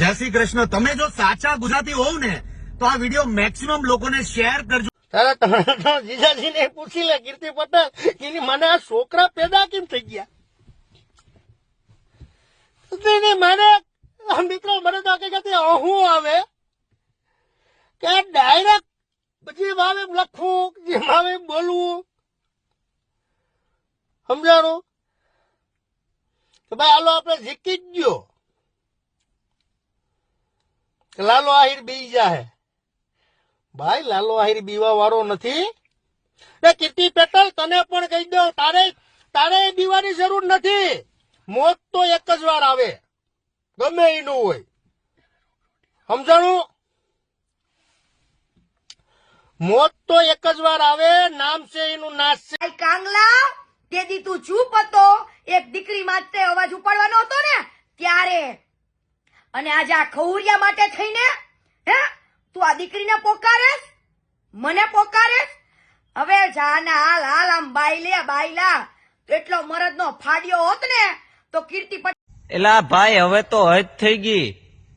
જય શ્રી કૃષ્ણ. તમે જો સાચા ગુજરાતી હોવ ને, તો આ વીડિયો મેક્સિમમ લોકોને શેર કરજો. તારા જીજાજીને પૂછી લે, કીર્તિ પટેલ કે મને આ છોકરા પેદા કેમ થઈ ગયા? મને મિત્રો મને તો હકીકતે અહું આવે, કે ડાયરેક્ટ પછી ભાવે લખવું જે ભાવે બોલવું. સમજાણું? કે ભાઈ, હાલો, આપણે શીખી જ ગયો. લાલો આહિર બી જાહે. ભાઈ, લાલો આહિર બીવા વાળો નથી. એ કીર્તિ પેટલ, તને પણ કહી દઉં, તારે તારે બીવાની જરૂર નથી. મોત તો એક જ વાર આવે. ગમે એનું હોય. સમજાણું? મોત તો એક જ વાર આવે, નામ છે એનું, નાશ છે. કાંગલા, તેથી તું ચૂપ હતો. એક દીકરી માટે અવાજ ઉપાડવાનો હતો ને, ત્યારે અને આજે આ ખવરિયા માટે થઈને હે તું આ દીકરીને પોકારેસ મને પોકારેસ હવે જાના હાલ હાલ આમ બાઈલે બાયલા એટલો મરદનો ફાડ્યો હોત ને તો કીર્તિ એલા ભાઈ હવે તો હજ થઈ ગઈ.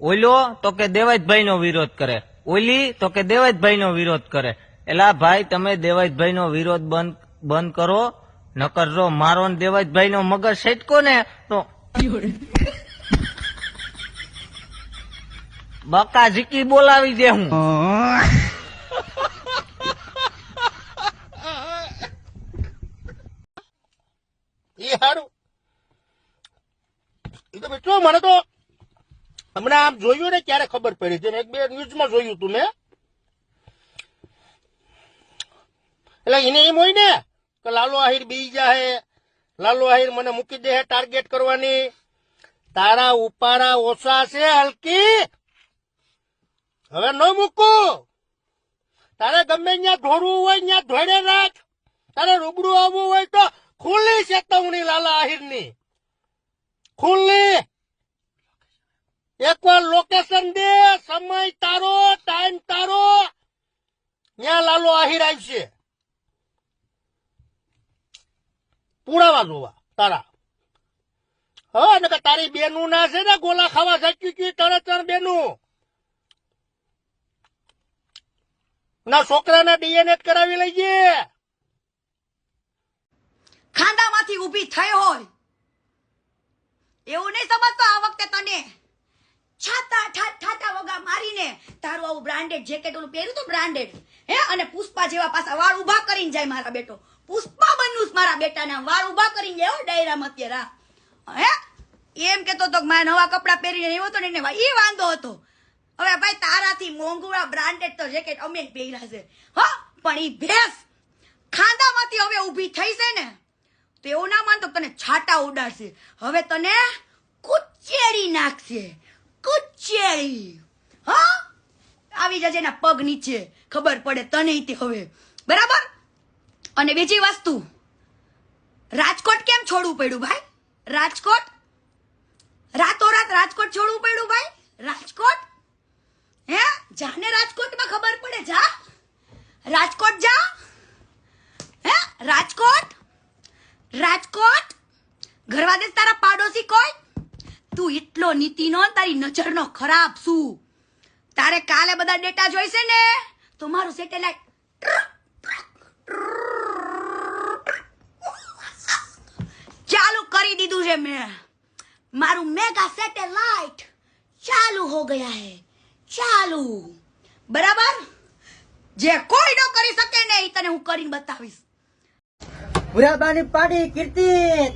ઓલ્યો તો કે દેવાજભાઈ નો વિરોધ કરે. ઓલી તો કે દેવાજભાઈ નો વિરોધ કરે. એલા ભાઈ તમે દેવાજભાઈ નો વિરોધ બંધ બંધ કરો. નકર જો મારો ને દેવાજભાઈ નો મગજ છેટકો ને તો બકા ઝીકી બોલાવી દે હું. એ હારું. મને તો હમણાં આમ જોયું ને ક્યારે ખબર પડી છે એક બે ન્યૂઝમાં જોયું તું મેં. એટલે એને એમ હોય ને કે લાલુ આહિર બી જાહે, લાલુ આહિર મને મૂકી દે ટાર્ગેટ કરવાની. તારા ઉપાડા ઓછા છે, હલકી. હવે ન મૂકું. તારે ગમે ત્યાં ધોરવું હોય, ત્યાં ધોડે રાખ. તારે રૂબરૂ આવવું હોય તો ખુલ્લી ચેતવણી લાલા આહિરની. ખુલ્લી. એકવાર લોકેશન દે, સમય તારો ટાઈમ તારો. ત્યાં લાલો આહિર આવશે. પુરાવા જોવા, તારા. હા ને કે તારી બેનું ના છે ને, ગોલા ખાવા જચ્યું કે તરત તર બેનું ના, છોકરાના ડીએનએ કરાવી લઈએ. ખાંડામાંથી ઊભી થઈ હોય. એવું નહીં સમજતો આ વખતે તને. છાતા ઠાટા વગા મારીને તારું આવું બ્રાન્ડેડ જેકેટ ઓલું પહેર્યું તો બ્રાન્ડેડ? હે? અને પુષ્પા જેવા પાછા વાળ ઊભા કરીને જાય મારા બેટો. પુષ્પા બન્યું મારા બેટાના વાળ ઊભા કરીને જાય હો, ડાયરામાં અત્યારે. હે? એમ કેતો તો મારે નવા કપડાં પહેરીને એવો તો ને એ વાંધો હતો. હવે ભાઈ, તારાથી મોંઘુડા બ્રાન્ડેડ તો જેકેટ અમે પહેર્યા છે. હો, પણ ઈ ભેસ ખાંદામાંથી હવે ઊભી થઈ છે ને, તો એવું ના માનતો તને છાટા ઉડાડશે. હવે તને કુચેરી નાખશે. કુચેરી હા? આવી જજે એના પગ નીચે. ખબર પડે તને તે હવે. બરાબર? અને બીજી વસ્તુ, રાજકોટ કેમ છોડવું પડ્યું ભાઈ? રાજકોટ? રાતોરાત રાજકોટ છોડવું પડ્યું ભાઈ? રાજકોટ? હે? જાને રાજકોટમાં ખબર પડે, જા. રાજકોટ જા. હે? રાજકોટ? રાજકોટ? ઘરવા દે તારા પાડોશી કોઈ? તું એટલો નીતિનો તારી નજરનો ખરાબ શું તારે કાલે બધા ડેટા જોઈશે ને, તો મારું સેટેલાઇટ ચાલુ કરી દીધું છે મેં. મારું મેગા સેટેલાઇટ ચાલુ હો ગયા હે ચાલુ. બરાબર? જે કોઈ ન કરી શકે ને એ તને હું કરીને બતાવીશ. બુરાબાની પાડી કીર્તિ,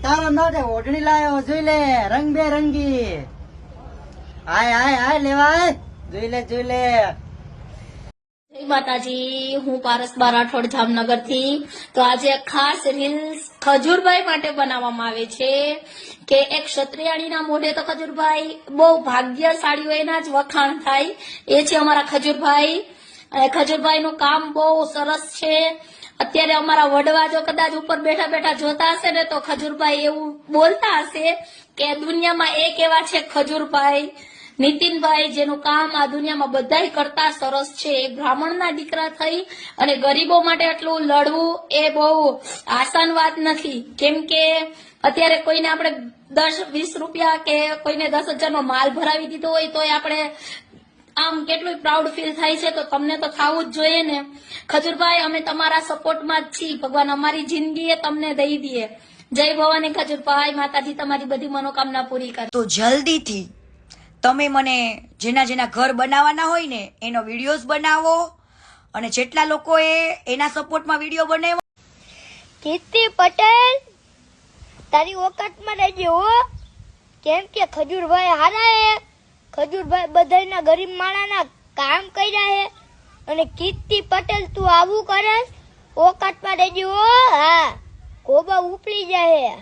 તારા માટે ઓઢણી લાયો, જોઈ લે, રંગબેરંગી. આય આય આય, લેવાય. જોઈ લે જોઈ લે. માતાજી, હું પારસબા રાઠોડ જામનગરથી. તો આજે ખાસ રીલ્સ ખજૂરભાઈ માટે બનાવવામાં આવે છે કે એક ક્ષત્રિયાણીના મોઢે તો ખજૂરભાઈ બહુ ભાગ્યશાળી હોય એના જ વખાણ થાય. એ છે અમારા ખજૂરભાઈ. ખજૂરભાઈનું કામ બહુ સરસ છે. અત્યારે અમારા વડવા જો કદાચ ઉપર બેઠા બેઠા જોતા હશે ને તો ખજૂરભાઈ એવું બોલતા હશે કે દુનિયામાં એક એવા છે ખજૂરભાઈ? નીતિનભાઈ, જેનું કામ આ દુનિયામાં બધાય કરતા સરસ છે. એ બ્રાહ્મણના દીકરા થઈ અને ગરીબો માટે આટલું લડવું એ બહુ આસાન વાત નથી. કેમ કે અત્યારે કોઈને આપણે દસ, વીસ રૂપિયા કે કોઈને દસ હજારનો માલ ભરાવી દીધો હોય તો આપણે આમ કેટલું પ્રાઉડ ફીલ થાય છે, તો તમને તો થવું જ જોઈએ ને. ખજુરભાઈ, અમે તમારા સપોર્ટમાં જ છીએ. ભગવાન અમારી જિંદગી તમને દઈ દઈએ. જય ભવાની ખજુરભાઈ, માતાજી તમારી બધી મનોકામના પૂરી કરે. તો જલ્દીથી તમે મને જેના જેના ઘર બનાવવાના હોય ને, એનો વિડીયોઝ બનાવો અને જેટલા લોકોએ એના સપોર્ટમાં વીડિયો બનાવ્યો કીર્તિ પટેલ, તારી ઓકાતમાં રહેજે હો. કેમ કે ખજૂરભાઈ હારા હે. ખજૂરભાઈ બધાના ગરીબ માણાના કામ કર્યા હે. અને કીર્તિ પટેલ તું આવું કરે ઓકાતમાં રહેજે હો. હા કોબા ઉપડી જાય